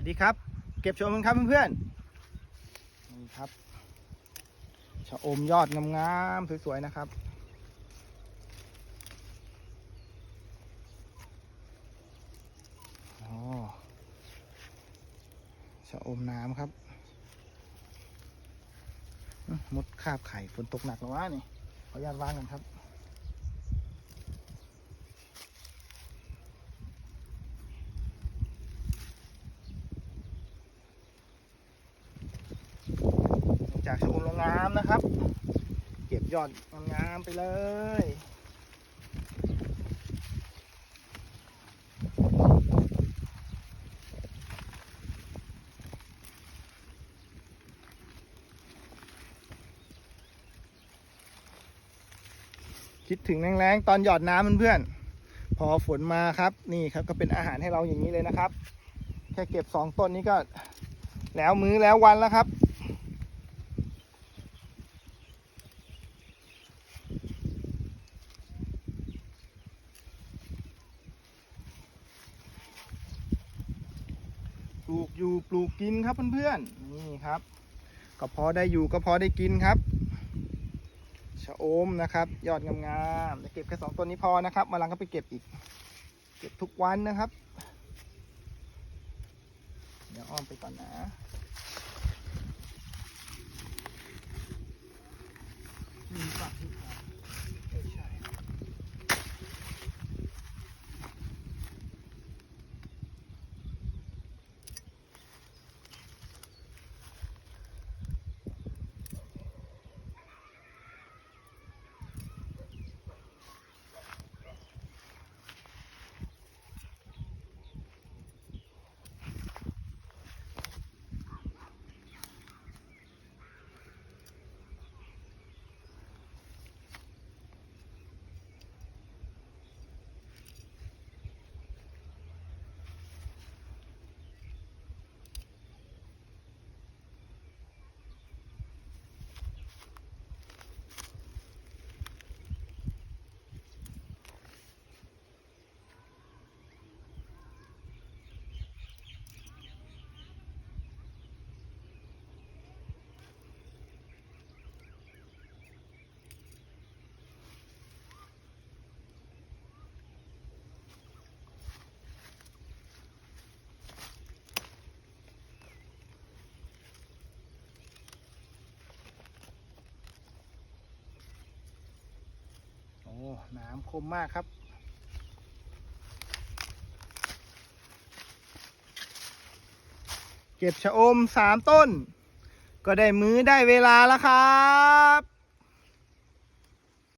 สวัสดีครับ เก็บชมกันครับเพื่อนๆนี่ครับชะอมยอดงามๆสวยๆนะครับอ๋อชะอมน้ำครับมดคาบไข่ฝนตกหนักแล้ววะนี่ขออนุญาตวางกันครับ จากชะอมงามนะครับ เก็บยอดงามไปเลยคิดถึงแรงๆตอนหยอดน้ำเพื่อนๆพอฝนมาครับ นี่ครับก็เป็นอาหารให้เราอย่างนี้เลยนะครับ แค่เก็บสองต้นนี้ก็ แล้วมื้อแล้ววันแล้วครับ ลูกอยู่ปลูกกินครับเพื่อนๆนี่ครับ ก็พอได้อยู่ก็พอได้กินครับชะอมนะครับ ยอดงามๆจะเก็บแค่สองต้นนี้พอนะครับมาลังก็ไปเก็บอีก เก็บทุกวันนะครับ เดี๋ยวอ้อมไปก่อนนะ หน้ำคมมากครับ เก็บชะอมสามต้น ก็ได้มื้อได้เวลาแล้วครับ